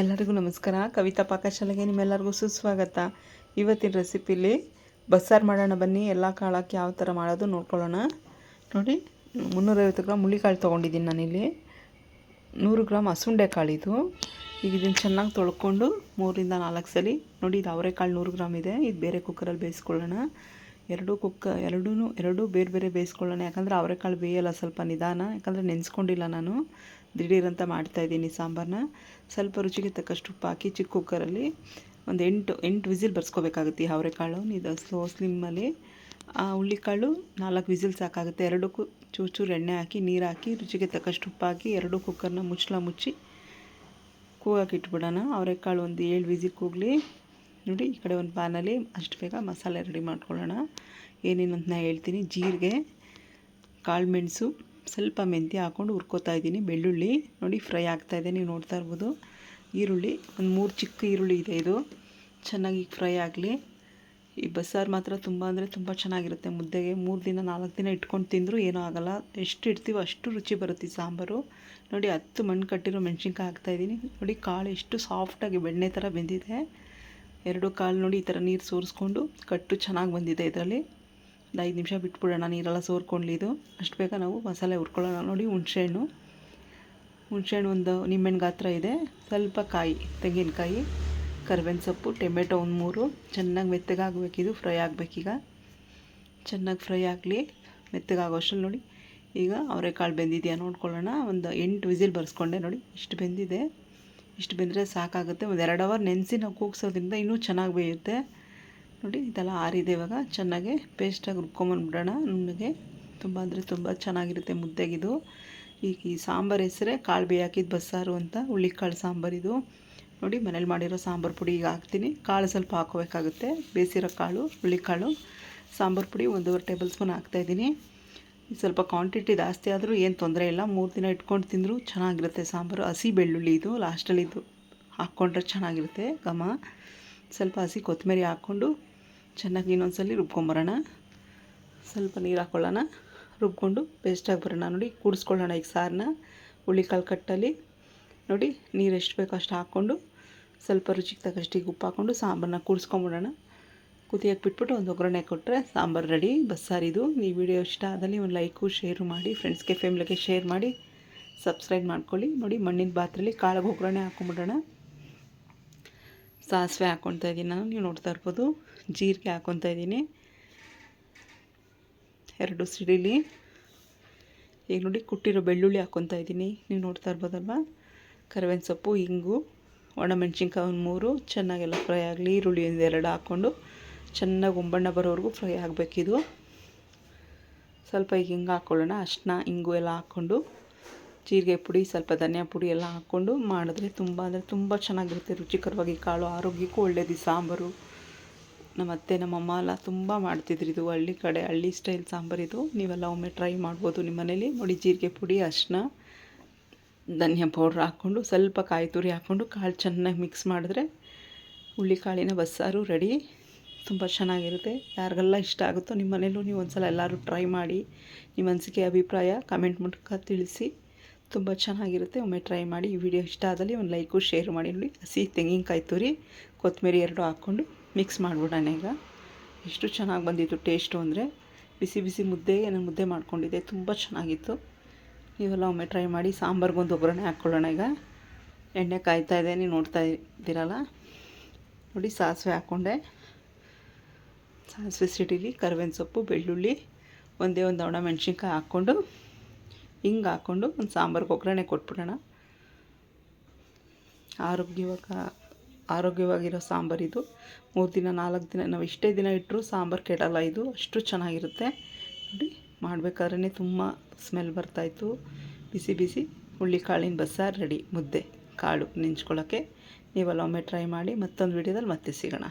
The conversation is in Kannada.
ಎಲ್ಲರಿಗೂ ನಮಸ್ಕಾರ. ಕವಿತಾ ಪಾಕಶಾಲೆಗೆ ನಿಮ್ಮೆಲ್ಲರಿಗೂ ಸುಸ್ವಾಗತ. ಇವತ್ತಿನ ರೆಸಿಪಿಲಿ ಬಸ್ಸಾರು ಮಾಡೋಣ ಬನ್ನಿ. ಎಲ್ಲ ಕಾಳಕ್ಕೆ ಯಾವ ಥರ ಮಾಡೋದು ನೋಡ್ಕೊಳ್ಳೋಣ. ನೋಡಿ, ಮುನ್ನೂರೈವತ್ತು ಗ್ರಾಮ್ ಹುಳಿಕಾಳು ತೊಗೊಂಡಿದ್ದೀನಿ ನಾನಿಲ್ಲಿ. ನೂರು ಗ್ರಾಮ್ ಹಸುಂಡೆ ಕಾಳಿದು ಈಗ ಇದನ್ನು ಚೆನ್ನಾಗಿ ತೊಳ್ಕೊಂಡು ಮೂರಿಂದ ನಾಲ್ಕು ಸಲ, ನೋಡಿ ಇದು ಅವರೆಕಾಳು ನೂರು ಗ್ರಾಮ್ ಇದೆ. ಇದು ಬೇರೆ ಕುಕ್ಕರಲ್ಲಿ ಬೇಯಿಸ್ಕೊಳ್ಳೋಣ. ಎರಡು ಕುಕ್ಕ ಎರಡೂ ಎರಡೂ ಬೇರೆ ಬೇರೆ ಬೇಯಿಸ್ಕೊಳ್ಳೋಣ. ಯಾಕಂದರೆ ಅವರೆಕಾಳು ಬೇಯಲ್ಲ, ಸ್ವಲ್ಪ ನಿಧಾನ. ಯಾಕಂದರೆ ನೆನೆಸ್ಕೊಂಡಿಲ್ಲ ನಾನು. ದಿಢೀರಂತ ಮಾಡ್ತಾಯಿದ್ದೀನಿ ಸಾಂಬಾರನ್ನ ಸ್ವಲ್ಪ ರುಚಿಗೆ ತಕ್ಕಷ್ಟು ಉಪ್ಪು ಹಾಕಿ ಚಿಕ್ಕ ಕುಕ್ಕರಲ್ಲಿ ಒಂದು ಎಂಟು ಎಂಟು ವಿಸಿಲ್ ಬರ್ಸ್ಕೋಬೇಕಾಗುತ್ತೆ ಈ ಅವರೆಕಾಳು. ಇದು ಸ್ಲೋ ಸ್ಲಿಮ್ಮಲ್ಲಿ. ಆ ಹುಳ್ಳಿಕಾಳು ನಾಲ್ಕು ವಿಸಿಲ್ ಸಾಕಾಗುತ್ತೆ. ಎರಡಕ್ಕೂ ಚೂರು ಚೂರು ಎಣ್ಣೆ ಹಾಕಿ, ನೀರು ಹಾಕಿ, ರುಚಿಗೆ ತಕ್ಕಷ್ಟು ಉಪ್ಪು ಹಾಕಿ, ಎರಡು ಕುಕ್ಕರ್ನ ಮುಚ್ಚಳ ಮುಚ್ಚಿ, ಕೂಗಾಕಿಟ್ಬಿಡೋಣ. ಅವರೆಕಾಳು ಒಂದು ಏಳು ವಿಸಿಲ್ ಕೂಗಲಿ. ನೋಡಿ, ಈ ಕಡೆ ಒಂದು ಪ್ಯಾನಲ್ಲಿ ಅಷ್ಟು ಬೇಗ ಮಸಾಲೆ ರೆಡಿ ಮಾಡ್ಕೊಳ್ಳೋಣ. ಏನೇನು ಅಂತ ನಾನು ಹೇಳ್ತೀನಿ. ಜೀರಿಗೆ, ಕಾಳು ಮೆಣಸು, ಸ್ವಲ್ಪ ಮೆಂತ್ಯ ಹಾಕ್ಕೊಂಡು ಹುರ್ಕೋತಾ ಇದ್ದೀನಿ. ಬೆಳ್ಳುಳ್ಳಿ ನೋಡಿ, ಫ್ರೈ ಆಗ್ತಾಯಿದೆ ನೀವು ನೋಡ್ತಾ ಇರ್ಬೋದು. ಈರುಳ್ಳಿ, ಒಂದು ಮೂರು ಚಿಕ್ಕ ಈರುಳ್ಳಿ ಇದೆ ಇದು. ಚೆನ್ನಾಗಿ ಫ್ರೈ ಆಗಲಿ. ಈ ಬಸ್ಸಾರು ಮಾತ್ರ ತುಂಬ ಅಂದರೆ ತುಂಬ ಚೆನ್ನಾಗಿರುತ್ತೆ ಮುದ್ದೆಗೆ. ಮೂರು ದಿನ, ನಾಲ್ಕು ದಿನ ಇಟ್ಕೊಂಡು ತಿಂದರೂ ಏನೂ ಆಗೋಲ್ಲ. ಎಷ್ಟು ಇಡ್ತೀವೋ ಅಷ್ಟು ರುಚಿ ಬರುತ್ತೆ ಸಾಂಬಾರು. ನೋಡಿ, ಹತ್ತು ಮಣ್ಣು ಕಟ್ಟಿರೋ ಮೆಣಸಿನ್ಕಾಯಿ ಹಾಕ್ತಾಯಿದ್ದೀನಿ ನೋಡಿ, ಕಾಳು ಎಷ್ಟು ಸಾಫ್ಟಾಗಿ ಬೆಣ್ಣೆ ಥರ ಬೆಂದಿದೆ. ಎರಡು ಕಾಳು ನೋಡಿ ಈ ಥರ ನೀರು ಸೋರಿಸ್ಕೊಂಡು ಕಟ್ಟು ಚೆನ್ನಾಗಿ ಬಂದಿದೆ ಇದರಲ್ಲಿ. ಒಂದು ಐದು ನಿಮಿಷ ಬಿಟ್ಬಿಡೋಣ, ನೀರೆಲ್ಲ ಸೋರ್ಕೊಂಡ್ಲಿ ಇದು. ಅಷ್ಟು ಬೇಗ ನಾವು ಮಸಾಲೆ ಹುರ್ಕೊಳ್ಳೋಣ. ನೋಡಿ ಹುಣಸೆಹಣ್ಣು. ಹುಣಸೆಹಣ್ಣು ಒಂದು ನಿಂಬೆಹಣ್ಣು ಗಾತ್ರ ಇದೆ. ಸ್ವಲ್ಪ ಕಾಯಿ, ತೆಂಗಿನಕಾಯಿ, ಕರ್ಬೇವಿನ ಸೊಪ್ಪು, ಟೊಮೆಟೊ ಒಂದು ಮೂರು. ಚೆನ್ನಾಗಿ ಮೆತ್ತಗಾಗಬೇಕಿದು ಫ್ರೈ ಆಗಬೇಕೀಗ ಚೆನ್ನಾಗಿ ಫ್ರೈ ಆಗಲಿ ಮೆತ್ತಗಾಗೋ ಅಷ್ಟರಲ್ಲಿ ನೋಡಿ. ಈಗ ಅವರೆಕಾಳು ಬೆಂದಿದೆಯಾ ನೋಡ್ಕೊಳ್ಳೋಣ. ಒಂದು ಎಂಟು ವಿಸಿಲ್ ಬರ್ಸ್ಕೊಂಡೆ ನೋಡಿ. ಇಷ್ಟು ಬೆಂದಿದೆ. ಇಷ್ಟು ಬೆಂದರೆ ಸಾಕಾಗುತ್ತೆ. ಒಂದು ಎರಡು ಅವರ್ ನೆನೆಸಿ ನಾವು ಕೂಗ್ಸೋದ್ರಿಂದ ಇನ್ನೂ ಚೆನ್ನಾಗಿ ಬೇಯುತ್ತೆ. ನೋಡಿ, ಇದೆಲ್ಲ ಆರಿದೆ ಇವಾಗ. ಚೆನ್ನಾಗಿ ಪೇಸ್ಟಾಗಿ ರುಬ್ಕೊಂಬಂದ್ಬಿಡೋಣ. ನುಣ್ಣಗೆ ತುಂಬ ಅಂದರೆ ತುಂಬ ಚೆನ್ನಾಗಿರುತ್ತೆ ಮುದ್ದೆಗಿದು. ಈಗ ಈ ಸಾಂಬಾರು ಹೆಸರೇ ಕಾಳು ಬೇಯಿ ಹಾಕಿದ್ದು ಬಸ್ಸಾರು ಅಂತ ಹುಳ್ಳಿಕಾಳು ಸಾಂಬಾರಿದು ನೋಡಿ, ಮನೇಲಿ ಮಾಡಿರೋ ಸಾಂಬಾರು ಪುಡಿ ಈಗ ಹಾಕ್ತೀನಿ. ಕಾಳು ಸ್ವಲ್ಪ ಹಾಕೋಬೇಕಾಗುತ್ತೆ ಬೇಸಿರೋ ಕಾಳು ಹುಳ್ಳಿಕಾಳು ಸಾಂಬಾರು ಪುಡಿ ಒಂದೂವರೆ ಟೇಬಲ್ ಸ್ಪೂನ್ ಹಾಕ್ತಾಯಿದ್ದೀನಿ ಸ್ವಲ್ಪ ಕ್ವಾಂಟಿಟಿ ಜಾಸ್ತಿ ಆದರೂ ಏನು ತೊಂದರೆ ಇಲ್ಲ. ಮೂರು ದಿನ ಇಟ್ಕೊಂಡು ತಿಂದರೂ ಚೆನ್ನಾಗಿರುತ್ತೆ ಸಾಂಬಾರು. ಹಸಿ ಬೆಳ್ಳುಳ್ಳಿ ಇದು ಲಾಸ್ಟಲ್ಲಿ ಇದು ಹಾಕ್ಕೊಂಡ್ರೆ ಚೆನ್ನಾಗಿರುತ್ತೆ ಘಮ. ಸ್ವಲ್ಪ ಹಸಿ ಕೊತ್ತಂಬರಿ ಹಾಕ್ಕೊಂಡು ಚೆನ್ನಾಗಿ ಇನ್ನೊಂದ್ಸಲಿ ರುಬ್ಕೊಂಬರೋಣ. ಸ್ವಲ್ಪ ನೀರು ಹಾಕ್ಕೊಳ್ಳೋಣ ರುಬ್ಕೊಂಡು ಪೇಸ್ಟಾಗಿ ಬರೋಣ. ನೋಡಿ ಕೂಡಿಸ್ಕೊಳ್ಳೋಣ ಈಗ ಸಾರನ್ನ ಹುಳಿಕಾಳು ಕಟ್ಟಲ್ಲಿ. ನೋಡಿ ನೀರು ಎಷ್ಟು ಬೇಕೋ ಅಷ್ಟು ಹಾಕ್ಕೊಂಡು ಸ್ವಲ್ಪ ರುಚಿಗೆ ತಕ್ಕಷ್ಟಿಗೆ ಉಪ್ಪು ಹಾಕ್ಕೊಂಡು ಸಾಂಬಾರನ್ನ ಕೂಡಿಸ್ಕೊಂಬಿಡೋಣ ಕುದಿಯೋಕೆ ಬಿಟ್ಬಿಟ್ಟು ಒಂದು ಒಗ್ಗರಣೆ ಕೊಟ್ಟರೆ ಸಾಂಬಾರು ರೆಡಿ, ಬಸ್ಸಾರಿದು. ಈ ವಿಡಿಯೋ ಇಷ್ಟ ಆದಲ್ಲಿ ಒಂದು ಲೈಕು, ಶೇರು ಮಾಡಿ ಫ್ರೆಂಡ್ಸ್ಗೆ ಫ್ಯಾಮ್ಲಿಗೆ ಶೇರ್ ಮಾಡಿ ಸಬ್ಸ್ಕ್ರೈಬ್ ಮಾಡ್ಕೊಳ್ಳಿ. ನೋಡಿ, ಮಣ್ಣಿನ ಪಾತ್ರೆಯಲ್ಲಿ ಕಾಳಿಗೆ ಒಗ್ಗರಣೆ ಹಾಕೊಂಬಿಡೋಣ. ಸಾಸಿವೆ ಹಾಕ್ಕೊತಾ ಇದ್ದೀನಿ ನಾನು, ನೀವು ನೋಡ್ತಾ ಇರ್ಬೋದು. ಜೀರಿಗೆ ಹಾಕ್ಕೊತಾ ಇದ್ದೀನಿ. ಎರಡು ಸಿಡಿಲಿ. ಈಗ ನೋಡಿ, ಕುಟ್ಟಿರೋ ಬೆಳ್ಳುಳ್ಳಿ ಹಾಕ್ಕೊತಾ ಇದ್ದೀನಿ. ನೀವು ನೋಡ್ತಾ ಇರ್ಬೋದಲ್ವ? ಕರಿಬೇವಿನ ಸೊಪ್ಪು ಹಿಂಗು ಒಣಮೆಣ್ಸಿನ್ಕಾಯಿ ಒಂದು ಮೂರು, ಚೆನ್ನಾಗೆಲ್ಲ ಫ್ರೈ ಆಗಲಿ, ಈರುಳ್ಳಿ ಒಂದು ಎರಡು ಹಾಕ್ಕೊಂಡು ಚೆನ್ನಾಗಿ ಒಂಬಣ್ಣ ಬರೋವರೆಗೂ ಫ್ರೈ ಆಗಬೇಕಿದು. ಸ್ವಲ್ಪ ಈಗ ಹಿಂಗೆ ಹಾಕ್ಕೊಳ್ಳೋಣ ಅಷ್ಟನ್ನ ಹಿಂಗು ಎಲ್ಲ ಹಾಕ್ಕೊಂಡು, ಜೀರಿಗೆ ಪುಡಿ, ಸ್ವಲ್ಪ ಧನಿಯಾ ಪುಡಿ ಎಲ್ಲ ಹಾಕ್ಕೊಂಡು ಮಾಡಿದ್ರೆ ತುಂಬ, ಅಂದರೆ ತುಂಬ ಚೆನ್ನಾಗಿರುತ್ತೆ. ರುಚಿಕರವಾಗಿ ಕಾಳು, ಆರೋಗ್ಯಕ್ಕೂ ಒಳ್ಳೆಯದು ಸಾಂಬಾರು ನಮ್ಮ ಅತ್ತೆ ನಮ್ಮಮ್ಮ ಎಲ್ಲ ತುಂಬ ಮಾಡ್ತಿದ್ರು ಇದು. ಹಳ್ಳಿ ಕಡೆ, ಹಳ್ಳಿ ಸ್ಟೈಲ್ ಸಾಂಬಾರಿದು ನೀವೆಲ್ಲ ಒಮ್ಮೆ ಟ್ರೈ ಮಾಡ್ಬೋದು ನಿಮ್ಮ ಮನೇಲಿ. ನೋಡಿ, ಜೀರಿಗೆ ಪುಡಿ ಅರಿಶಿನ ಧನಿಯಾ ಪೌಡ್ರ್ ಹಾಕ್ಕೊಂಡು, ಸ್ವಲ್ಪ ಕಾಯಿ ತುರಿ ಹಾಕ್ಕೊಂಡು, ಕಾಳು ಚೆನ್ನಾಗಿ ಮಿಕ್ಸ್ ಮಾಡಿದ್ರೆ ಕಾಳಿನ ಬಸ್ಸಾರು ರೆಡಿ. ತುಂಬ ಚೆನ್ನಾಗಿರುತ್ತೆ. ಯಾರಿಗೆಲ್ಲ ಇಷ್ಟ ಆಗುತ್ತೋ ನಿಮ್ಮ ಮನೇಲೂ ನೀವು ಒಂದು ಸಲ ಎಲ್ಲರೂ ಟ್ರೈ ಮಾಡಿ ನಿಮ್ಮ ಅನಿಸಿಕೆ, ಅಭಿಪ್ರಾಯ ಕಮೆಂಟ್ ಮೂಲಕ ತಿಳಿಸಿ. ತುಂಬ ಚೆನ್ನಾಗಿರುತ್ತೆ. ಒಮ್ಮೆ ಟ್ರೈ ಮಾಡಿ ಈ ವಿಡಿಯೋ ಇಷ್ಟ ಆದಲ್ಲಿ ಒಂದು ಲೈಕು ಶೇರ್ ಮಾಡಿ ನೋಡಿ. ಹಸಿ ತೆಂಗಿನಕಾಯಿ ತುರಿ, ಕೊತ್ತಂಬರಿ ಎರಡು ಹಾಕ್ಕೊಂಡು ಮಿಕ್ಸ್ ಮಾಡಿಬಿಡೋಣ ಈಗ. ಎಷ್ಟು ಚೆನ್ನಾಗಿ ಬಂದಿತ್ತು ಟೇಸ್ಟು ಅಂದರೆ. ಬಿಸಿ ಬಿಸಿ ಮುದ್ದೆ ನಾನು ಮುದ್ದೆ ಮಾಡ್ಕೊಂಡಿದ್ದೆ. ತುಂಬ ಚೆನ್ನಾಗಿತ್ತು. ನೀವೆಲ್ಲ ಒಮ್ಮೆ ಟ್ರೈ ಮಾಡಿ ಸಾಂಬಾರ್ಗೊಂದು ಒಗ್ಗರಣೆ ಹಾಕ್ಕೊಳ್ಳೋಣ ಈಗ. ಎಣ್ಣೆ ಕಾಯ್ತಾ ಇದೆ ನೀವು ನೋಡ್ತಾ ಇದ್ದೀರಲ್ಲ? ನೋಡಿ ಸಾಸಿವೆ ಹಾಕ್ಕೊಂಡೆ ಸಾಸಿವೆ ಸಿಡಿಲಿ, ಕರಿಬೇವಿನ ಸೊಪ್ಪು, ಬೆಳ್ಳುಳ್ಳಿ, ಒಂದೇ ಒಂದು ಒಣ ಮೆಣಸಿನ್ಕಾಯಿ ಹಾಕ್ಕೊಂಡು, ಹಿಂಗೆ ಹಾಕ್ಕೊಂಡು ಒಂದು ಸಾಂಬಾರ್ಗೆ ಒಗ್ಗರಣೆ ಕೊಟ್ಬಿಡೋಣ. ಆರೋಗ್ಯವಾಗ, ಆರೋಗ್ಯವಾಗಿರೋ ಸಾಂಬಾರಿದು ಮೂರು ದಿನ, ನಾಲ್ಕು ದಿನ, ನಾವು ಇಷ್ಟೇ ದಿನ ಇಟ್ಟರು ಸಾಂಬಾರು ಕೆಡಲ್ಲ ಇದು. ಅಷ್ಟು ಚೆನ್ನಾಗಿರುತ್ತೆ. ನೋಡಿ ಮಾಡಬೇಕಾದ್ರೆ ತುಂಬ ಸ್ಮೆಲ್ ಬರ್ತಾಯಿತ್ತು ಬಿಸಿ ಬಿಸಿ ಕಾಳಿನ ಬಸ್ಸಾರು ರೆಡಿ, ಮುದ್ದೆ, ಕಾಳು ನೆಂಚ್ಕೊಳ್ಳೋಕ್ಕೆ ನೀವೆಲ್ಲ ಒಮ್ಮೆ ಟ್ರೈ ಮಾಡಿ ಮತ್ತೊಂದು ವೀಡಿಯೋದಲ್ಲಿ ಮತ್ತೆ ಸಿಗೋಣ.